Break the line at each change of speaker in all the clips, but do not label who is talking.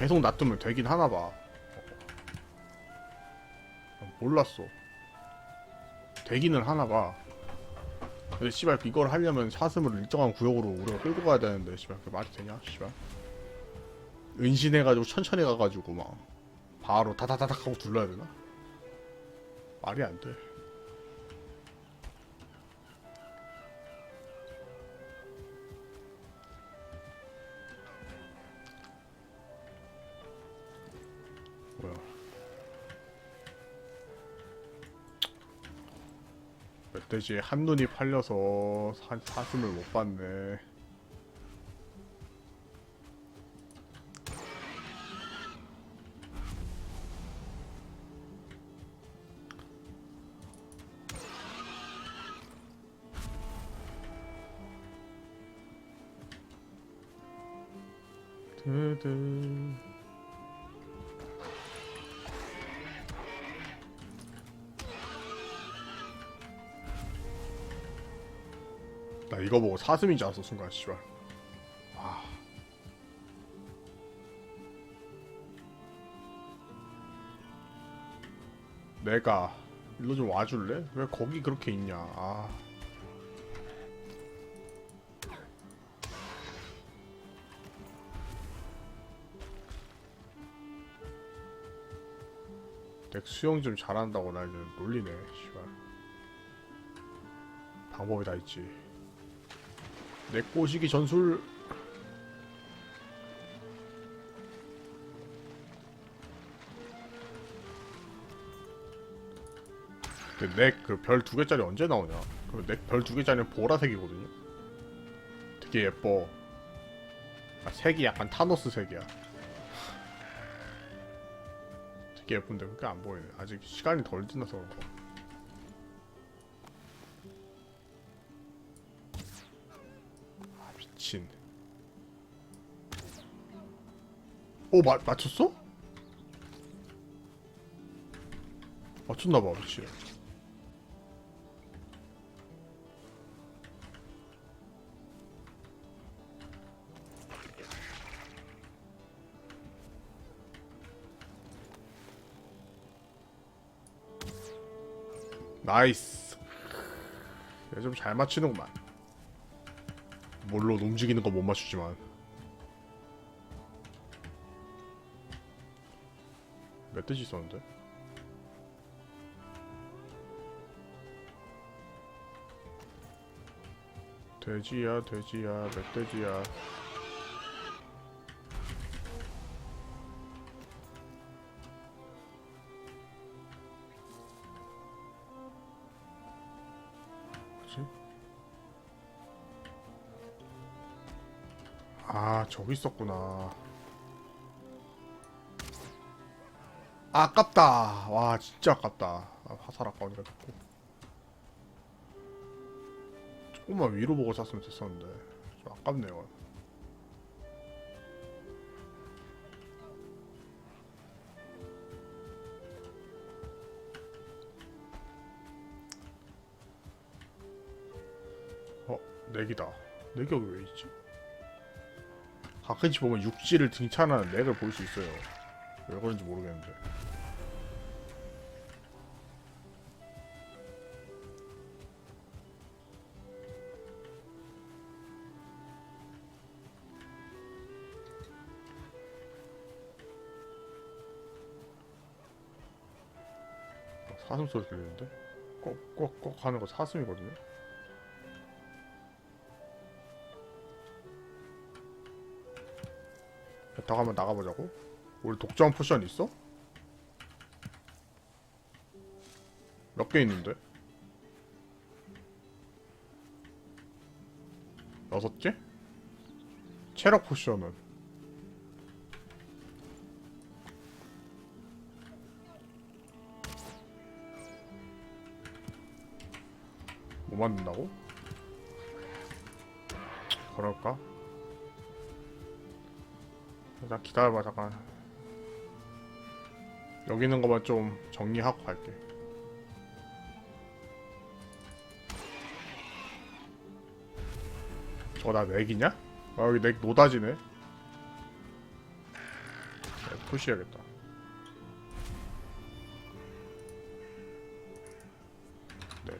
계속 놔두면 되긴 하나 봐. 어, 몰랐어. 되기는 하나 봐. 근데 씨발 이걸 하려면 사슴을 일정한 구역으로 우리가 끌고 가야 되는데 씨발 그게 말이 되냐 씨발. 은신해가지고 천천히 가가지고 막 바로 다다다닥 하고 둘러야 되나? 말이 안 돼. 멧돼지에 한눈이 팔려서 사, 사슴을 못 봤네. 드드. 이거 보고 사슴인 줄 알았어 순간 씨발. 와 내가 일로 좀 와줄래? 왜 거기 그렇게 있냐? 아. 내 수영 좀 잘한다고 날좀 놀리네 씨발. 방법이 다 있지 내 꼬시기 전술. 넥그 별 두 개짜리 언제 나오냐? 그넥별 두 개짜리는 보라색이거든요. 되게 예뻐. 아, 색이 약간 타노스 색이야. 되게 예쁜데 그게 안 보이네. 아직 시간이 덜 지나서 그런가 미친. 오 마, 맞췄어? 맞췄나봐 미친 나이스. 얘좀잘 맞히는구만 물론 움직이는 거 못 맞추지만 멧돼지 있었는데? 돼지야 돼지야 멧돼지야 뭐지? 아 저기 있었구나. 아깝다. 와 진짜 아깝다. 아, 화살 아까우니까 좋고 조금만 위로 보고 쐈으면 됐었는데. 좀 아깝네요 어 넥이다. 넥이 여기 왜 있지? 가끔씩 보면 육지를 등찬하는 넥을 볼 수 있어요 왜 그런지 모르겠는데 어, 사슴 소리 들리는데? 꼭꼭꼭 하는 거 사슴이거든요? 배 한번 나가보자고? 우리 독점 포션 있어? 몇 개 있는데? 여섯 개? 체력 포션은 뭐 만든다고? 그럴까? 자 기다려봐 잠깐 여기 있는 것만 좀 정리하고 갈게 저거 나 넥이냐? 아 여기 넥 노다지네 네, 푸시해야겠다. 네.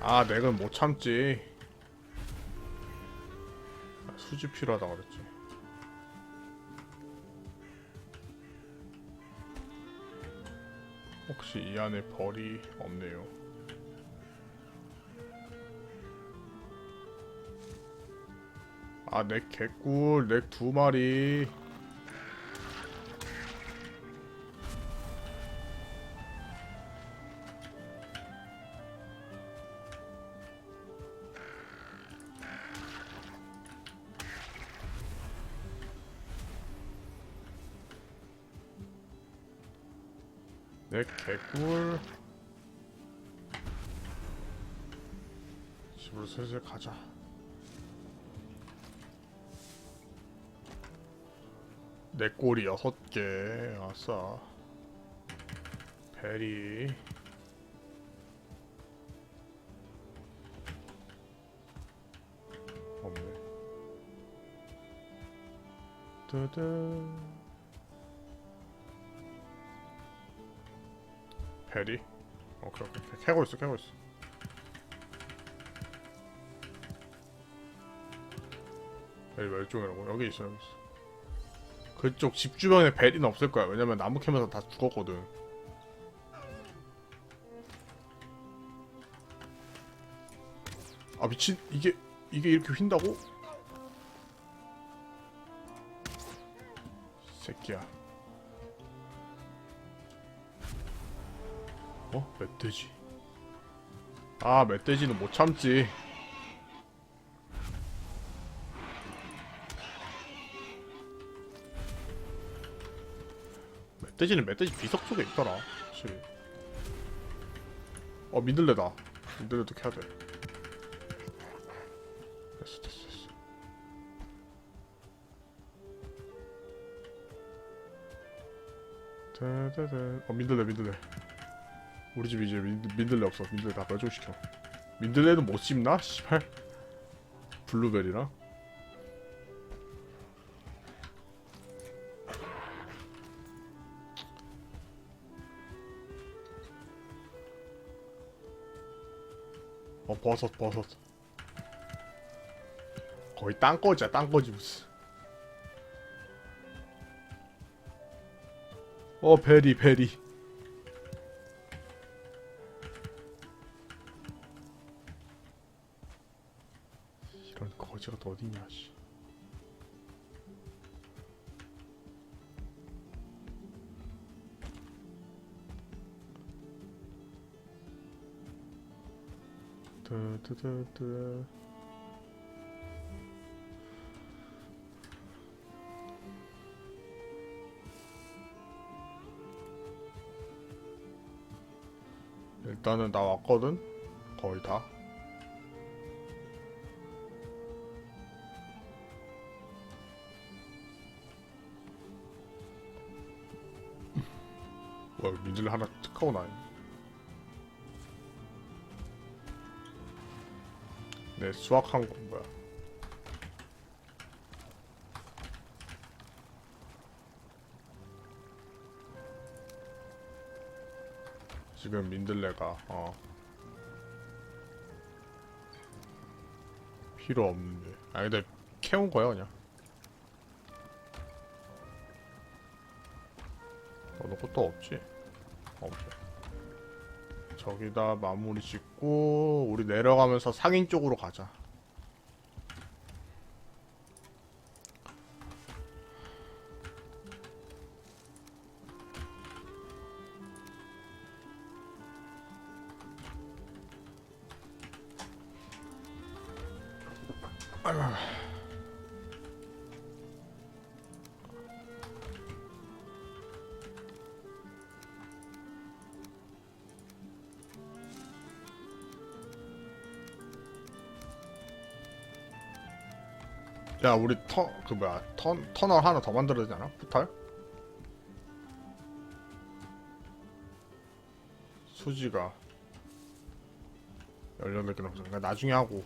아, 넥은 못 참지. 아, 수지 필요하다 그랬지. 혹시 이 안에 벌이 없네요. 아, 넥 개꿀, 넥 두 마리. 넥 개꿀. 집으로 슬슬 가자. 내 꼬리 여섯 개. 아싸. 베리. 없네. 뜨드 베리 오케이 오케이. 캐고 있어 캐고 있어 베리 멸종이라고 여기 있어 여기 있어 그쪽 집 주변에 베리는 없을 거야. 왜냐면 나무 캐면서 다 죽었거든. 아 미친 이게 이게 이렇게 휜다고? 새끼야. 어? 멧돼지. 아 멧돼지는 못 참지. 멧돼지는 멧돼지 비석 속에 있더라. 확실히. 어 민들레다. 민들레도 캐야 돼. 됐어 됐어 됐어. 따다다. 어 민들레 민들레. 우리 집 이제 민, 민들레 없어. 민들레 다 멸종시켜. 민들레는 못 씹나? 씨발. 블루베리랑. 어 버섯 버섯 거의 땅거지야 땅거지 무슨 어 베리 베리 거지가 또 어디냐 씨. 뜨뜨뜨뜨 일단은 나 왔거든? 거의 다 와 민들 하나 툭하고 나네 네 수확한 건 뭐야? 지금 민들레가 어. 필요 없는데. 아 근데 캐온 거야 그냥 너도 것도 없지? 없지 저기다 마무리 짓고 우리 내려가면서 상인 쪽으로 가자 야 우리 터 그 뭐야 턴 터널 하나 더 만들어야 되지 않아? 포탈? 수지가 18개나 부족해 나중에 하고